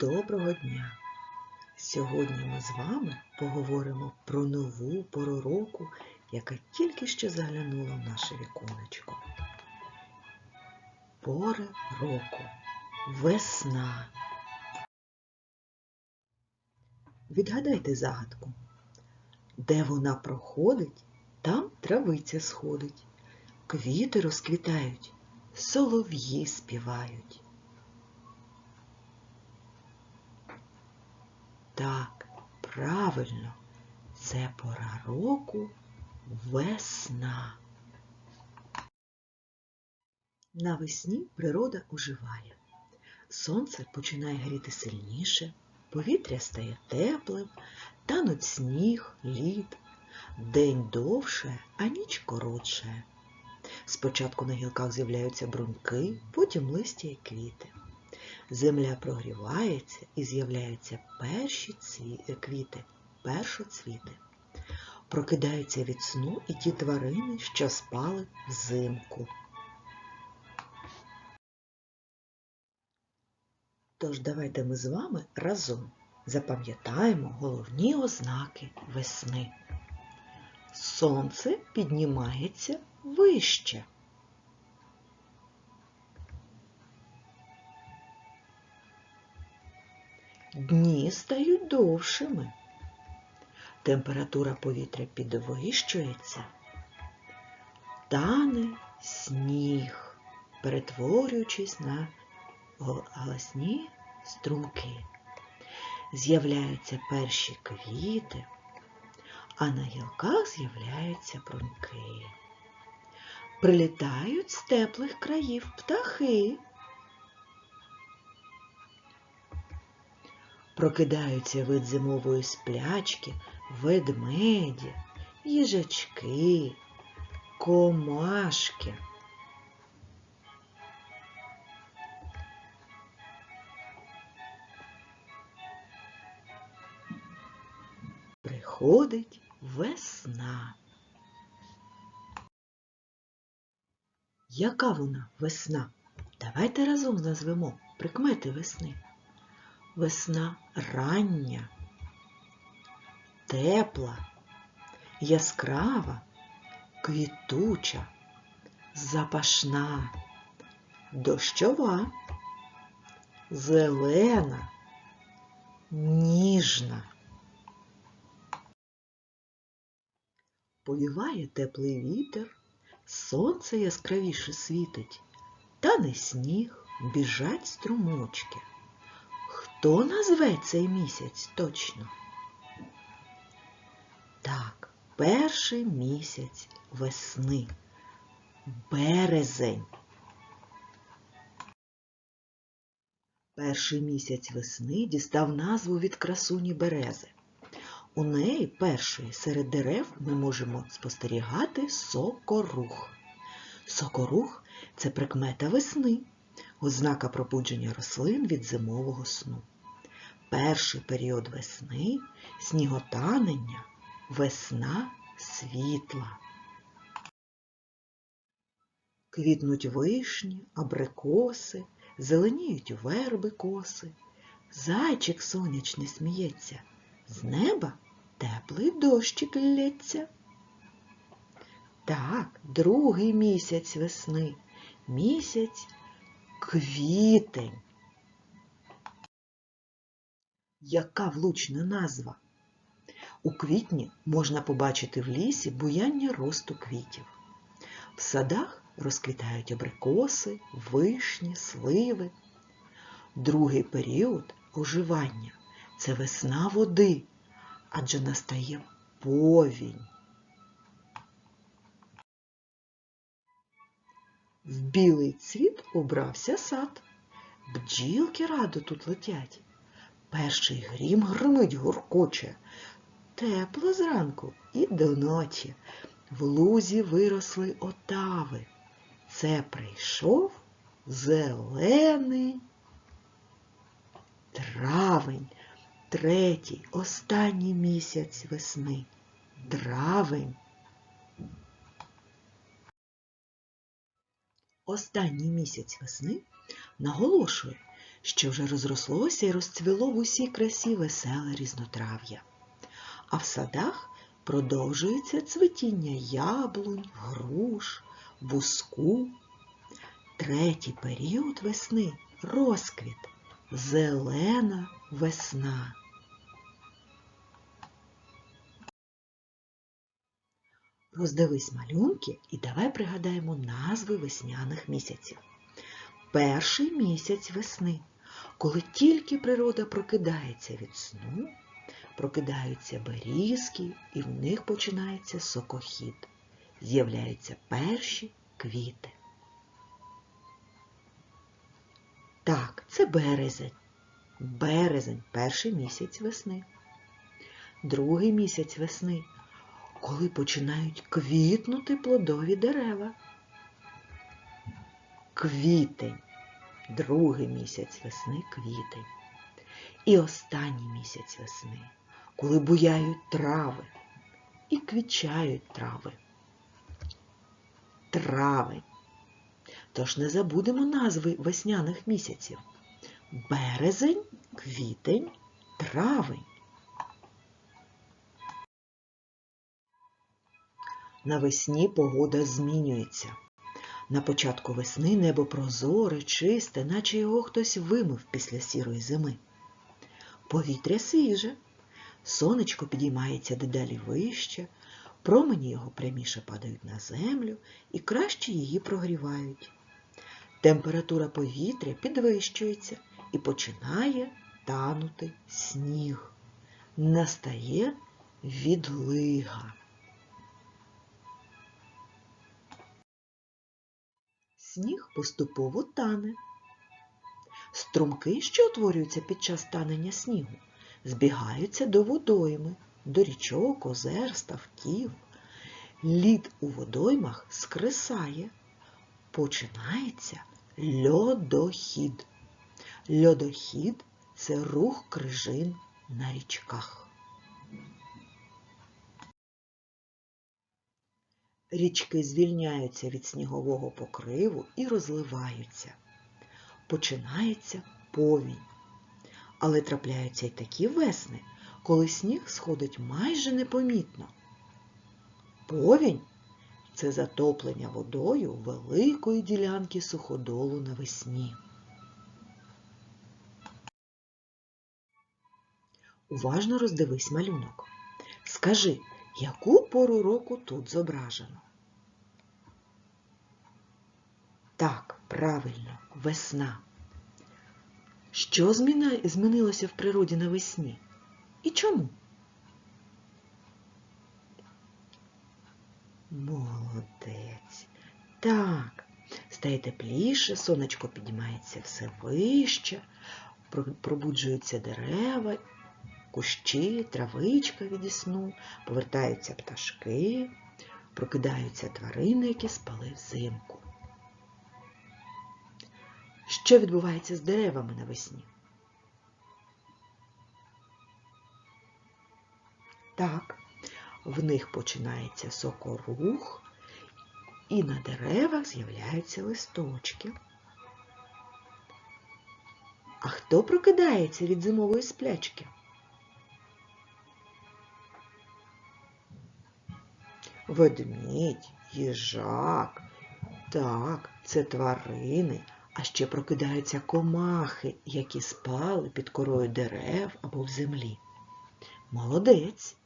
Доброго дня! Сьогодні ми з вами поговоримо про нову пору року, яка тільки що заглянула в наше віконечко. Пори року. Весна. Відгадайте загадку. Де вона проходить, там травиця сходить, квіти розквітають, солов'ї співають. Так, правильно, це пора року весна. Навесні природа оживає. Сонце починає гріти сильніше, повітря стає теплим, тануть сніг, лід. День довше, а ніч коротше. Спочатку на гілках з'являються бруньки, потім листя і квіти. Земля прогрівається і з'являються перші цві... квіти, першоцвіти. Прокидаються від сну і ті тварини, що спали взимку. Тож давайте ми з вами разом запам'ятаємо головні ознаки весни. Сонце піднімається вище. Дні стають довшими. Температура повітря підвищується. Тане сніг, перетворюючись на галасні струмки. З'являються перші квіти, а на гілках з'являються бруньки. Прилітають з теплих країв птахи. Прокидаються від зимової сплячки ведмеді, їжачки, комашки. Приходить весна. Яка вона весна? Давайте разом назвемо прикмети весни. Весна рання, тепла, яскрава, квітуча, запашна, дощова, зелена, ніжна. Повіває теплий вітер, сонце яскравіше світить, тане сніг, біжать струмочки. Хто назве цей місяць точно? Так, перший місяць весни. Березень. Перший місяць весни дістав назву від красуні берези. У неї першої серед дерев ми можемо спостерігати сокорух. Сокорух це прикмета весни, ознака пробудження рослин від зимового сну. Перший період весни сніготанення, весна світла. Квітнуть вишні, абрикоси, зеленіють верби коси. Зайчик сонячний сміється, з неба теплий дощик лється. Так, другий місяць весни, місяць квітень. Яка влучна назва? У квітні можна побачити в лісі буяння росту квітів. В садах розквітають абрикоси, вишні, сливи. Другий період оживання це весна води, адже настає повінь. В білий цвіт убрався сад. Бджілки радо тут летять. Перший грім гримить гуркоче. Тепло зранку і до ночі. В лузі виросли отави. Це прийшов зелений травень, третій, останній місяць весни. Травень. Останній місяць весни наголошує, що вже розрослося і розцвіло в усій красі веселе різнотрав'я. А в садах продовжується цвітіння яблунь, груш, буску. Третій період весни розквіт, зелена весна. Роздивись малюнки і давай пригадаємо назви весняних місяців. Перший місяць весни, коли тільки природа прокидається від сну, прокидаються берізки і в них починається сокохід. З'являються перші квіти. Так, це березень. Березень перший місяць весни. Другий місяць весни, коли починають квітнути плодові дерева. Квітень. Другий місяць весни квітень. І останній місяць весни, коли буяють трави і квічають трави. Травень. Тож не забудемо назви весняних місяців. Березень, квітень, травень. Навесні погода змінюється. На початку весни небо прозоре, чисте, наче його хтось вимив після сірої зими. Повітря свіже, сонечко підіймається дедалі вище, промені його пряміше падають на землю і краще її прогрівають. Температура повітря підвищується і починає танути сніг. Настає відлига. Сніг поступово тане. Струмки, що утворюються під час танення снігу, збігаються до водойми, до річок, озер, ставків. Лід у водоймах скресає. Починається льодохід. Льодохід це рух крижин на річках. Річки звільняються від снігового покриву і розливаються. Починається повінь. Але трапляються й такі весни, коли сніг сходить майже непомітно. Повінь це затоплення водою великої ділянки суходолу навесні. Уважно роздивись малюнок. Скажи, яку пору року тут зображено? Так, правильно, весна. Що змінилося в природі навесні? І чому? Молодець. Так, стає тепліше, сонечко піднімається все вище, пробуджуються дерева, кущі, травичка від сну, повертаються пташки, прокидаються тварини, які спали взимку. Що відбувається з деревами навесні? Так, в них починається сокорух, і на деревах з'являються листочки. А хто прокидається від зимової сплячки? Ведмідь, їжак. Так, це тварини, а ще прокидаються комахи, які спали під корою дерев або в землі. Молодець.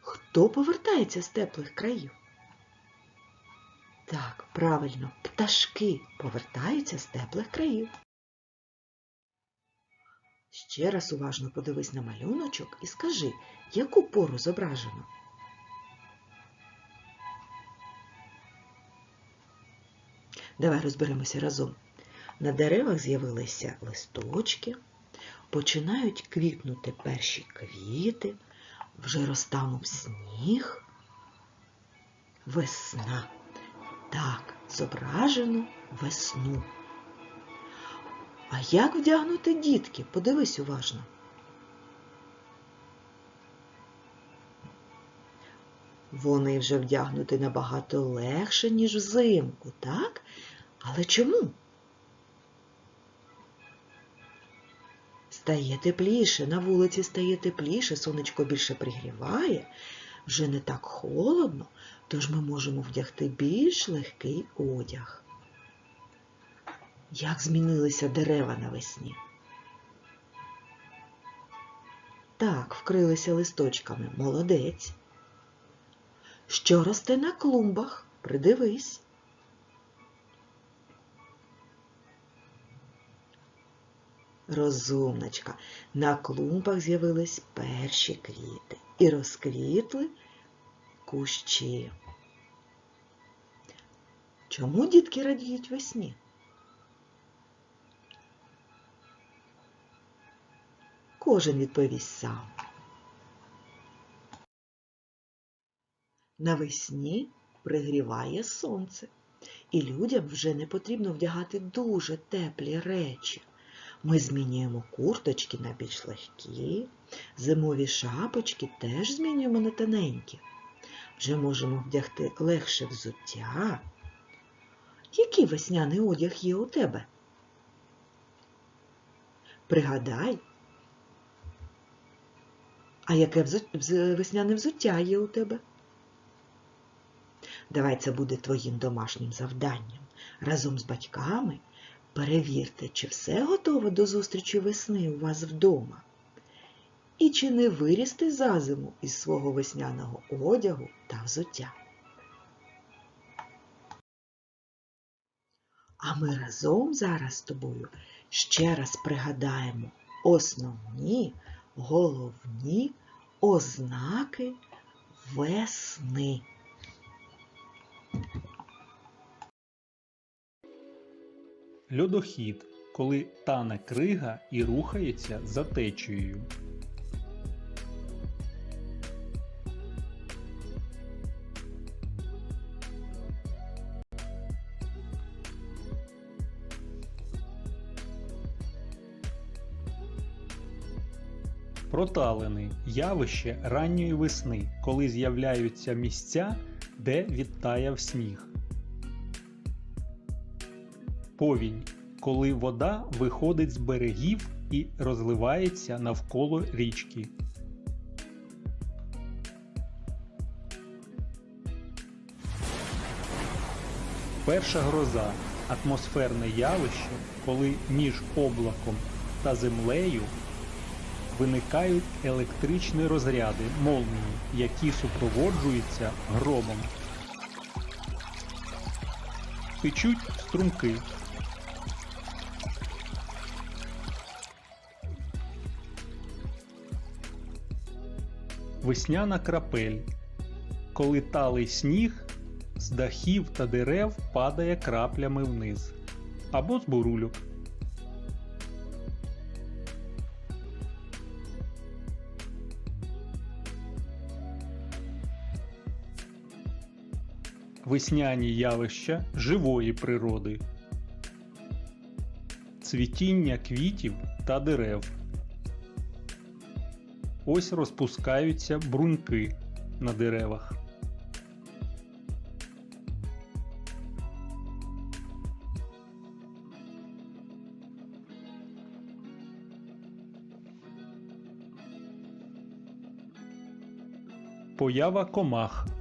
Хто повертається з теплих країв? Так, правильно, пташки повертаються з теплих країв. Ще раз уважно подивись на малюночок і скажи, яку пору зображено? Давай розберемося разом. На деревах з'явилися листочки, починають квітнути перші квіти, вже розтанув сніг. Весна. Так, зображено весну. А як вдягнути дітки? Подивись уважно. Вони вже вдягнуті набагато легше, ніж взимку, так? Але чому? Стає тепліше, на вулиці стає тепліше, сонечко більше пригріває, вже не так холодно, тож ми можемо вдягти більш легкий одяг. Як змінилися дерева навесні? Так, вкрилися листочками. Молодець. Що росте на клумбах? Придивись. Розумничка, на клумбах з'явились перші квіти і розквітли кущі. Чому дітки радіють весні? Кожен відповість сам. Навесні пригріває сонце, і людям вже не потрібно вдягати дуже теплі речі. Ми змінюємо курточки на більш легкі, зимові шапочки теж змінюємо на тоненькі. Вже можемо вдягти легше взуття. Який весняний одяг є у тебе? Пригадай, а яке весняне взуття є у тебе? Давай це буде твоїм домашнім завданням. Разом з батьками перевірте, чи все готово до зустрічі весни у вас вдома. І чи не виріс ти за зиму із свого весняного одягу та взуття. А ми разом зараз з тобою ще раз пригадаємо основні головні ознаки весни. Льодохід, коли тане крига і рухається за течією. Проталини явище ранньої весни, коли з'являються місця, де відтаяв сніг. Повінь, коли вода виходить з берегів і розливається навколо річки. Перша гроза атмосферне явище, коли між облаком та землею виникають електричні розряди молнії, які супроводжуються громом. Течуть струмки. Весняна крапель. Коли талий сніг з дахів та дерев падає краплями вниз. Або з бурульок. Весняні явища живої природи. Цвітіння квітів та дерев. Ось розпускаються бруньки на деревах. Поява комах.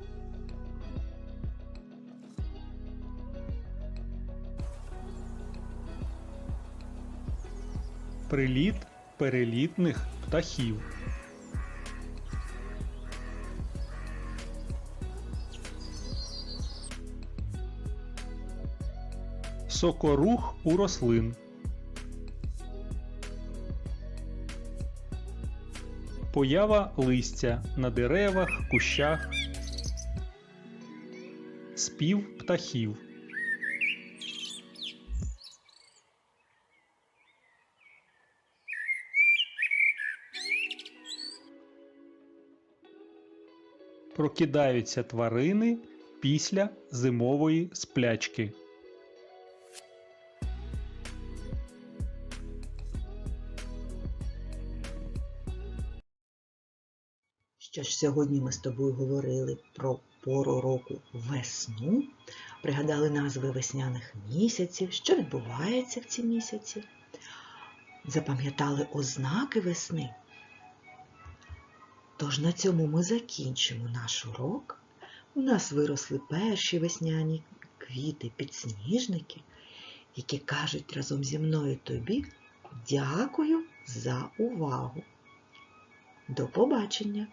Приліт перелітних птахів. Сокорух у рослин. Поява листя на деревах, кущах. Спів птахів. Прокидаються тварини після зимової сплячки. Що ж сьогодні ми з тобою говорили про пору року весну, пригадали назви весняних місяців, що відбувається в ці місяці, запам'ятали ознаки весни. Тож на цьому ми закінчимо наш урок. У нас виросли перші весняні квіти, підсніжники, які кажуть разом зі мною тобі дякую за увагу. До побачення!